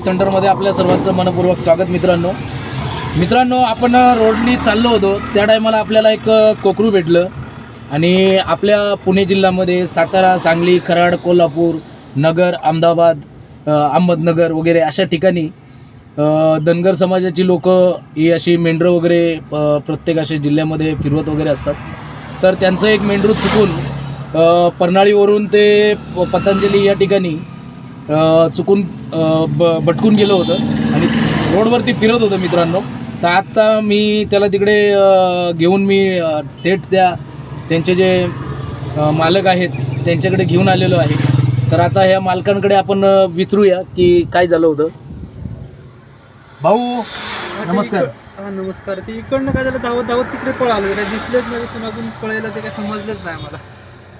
थंडरमध्ये आपल्या सर्वांचं मनपूर्वक स्वागत मित्रांनो. मित्रांनो आपण रोडनी चाललो होतो. त्या टायमाला आपल्याला एक कोकरू भेटलं. आणि आपल्या पुणे जिल्ह्यामध्ये सातारा सांगली कराड कोल्हापूर नगर अहमदाबाद अहमदनगर वगैरे अशा ठिकाणी धनगर समाजाची लोक ही अशी मेंढरं वगैरे प्रत्येक असे जिल्ह्यामध्ये फिरवत वगैरे असतात. तर त्यांचं एक मेंढरू चुकून पर्नाळीवरून ते पतंजली या ठिकाणी चुकून ब भटकून गेलं होतं. आणि रोडवरती फिरत होतं मित्रांनो. तर आत्ता मी त्याला तिकडे घेऊन मी थेट त्या त्यांचे जे मालक आहेत त्यांच्याकडे घेऊन आलेलो आहे. तर आता ह्या मालकांकडे आपण विचारूया की काय झालं होतं. भाऊ नमस्कार. हा नमस्कार. ते इकडनं काय झालं? धावत धावत तिकडे पळालो. काय दिसलेच नाही पण अजून पळायला ते काय समजलंच नाही मला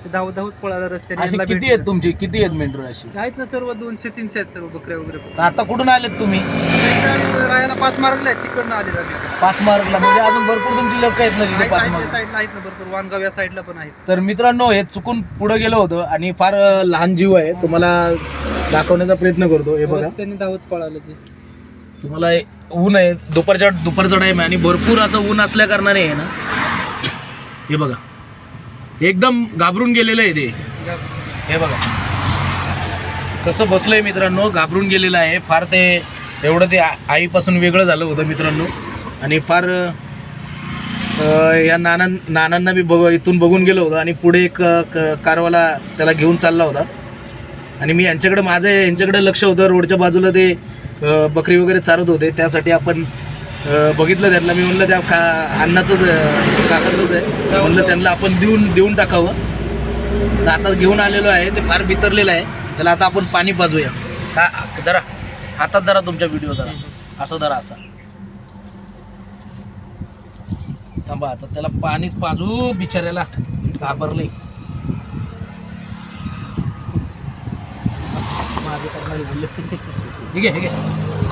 धावत धावत पळालं रस्त्याने अशी यांना किती भेटलं. आहेत तुमची? किती आहेत मेंढर अशी? आहेत ना सर्व दोनशे तीनशे आहेत सर्व बकऱ्या वगैरे. आता कुठून आलेत तुम्ही? इकडं राहायला पाच मार्गला आहेत तिकडनं आले आम्ही. पाच मार्कला म्हणजे अजून भरपूर तुमची लोक आहेत ना तिथे पाच मार्क साईडला आहेत ना भरपूर. वानगाव या साईडला पण आहेत. तर मित्रांनो हे चुकून पुढे गेलं होतं आणि फार अ, लहान जीव आहे. तुम्हाला दाखवण्याचा प्रयत्न करतो. हे बघा. रस्त्याने धावत पळालं ते. तुम्हाला हे ऊन आहे. दुपारच्या दुपारचा टाईम आहे आणि भरपूर असं ऊन असल्या कारणाने आहे ना. हे बघा. एकदम घाबरून गेलेलं आहे ते. हे बघा. कसं बसलंय मित्रांनो घाबरून गेलेलं आहे. फार ते एवढं ते आईपासून वेगळं झालं होतं मित्रांनो. आणि फार या नाना नानांना बी बघ इथून बघून गेलो होतो आणि पुढे एक क- कारवाला त्याला घेऊन चालला होता. आणि मी यांच्याकडे माझं यांच्याकडे लक्ष होतं. रोडच्या बाजूला ते बकरी वगैरे चारत होते. त्यासाठी आपण बघितलं त्यांना. मी म्हणलं त्या का अन्नाचंच आहे, काकाचंच आहे. म्हणलं त्यांना आपण देऊन देऊन टाकावं. तर आता घेऊन आलेलो आहे ते फार बितरलेलं आहे. त्याला आता आपण पाणी पाजूया. का जरा हातात जरा तुमच्या व्हिडिओ जरा. असं जरा असा. थांबा आता त्याला पाणीच पाजू बिचाऱ्याला. घाबरले. माझं करणारे बोलले. ठीक आहे ठीक आहे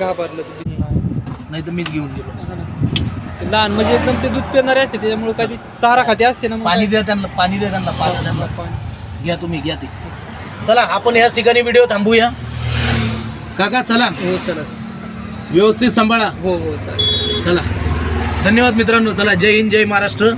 घाबरलं ते दूध नाही. तर मीच घेऊन गेलो असतो. ते लहान म्हणजे एकदम ते दूध पिणारे असते त्याच्यामुळे ते चारा खाते असते ना मग पाणी द्या त्यांना पाणी द्या त्यांना पाजा त्यांना. पाणी. घ्या तुम्ही घ्या ते. चला आपण याच ठिकाणी व्हिडिओ थांबूया. काका चला. हो चला. व्यवस्थित सांभाळा. हो हो चालेल. चला. धन्यवाद मित्रांनो. चला जय हिंद जय महाराष्ट्र.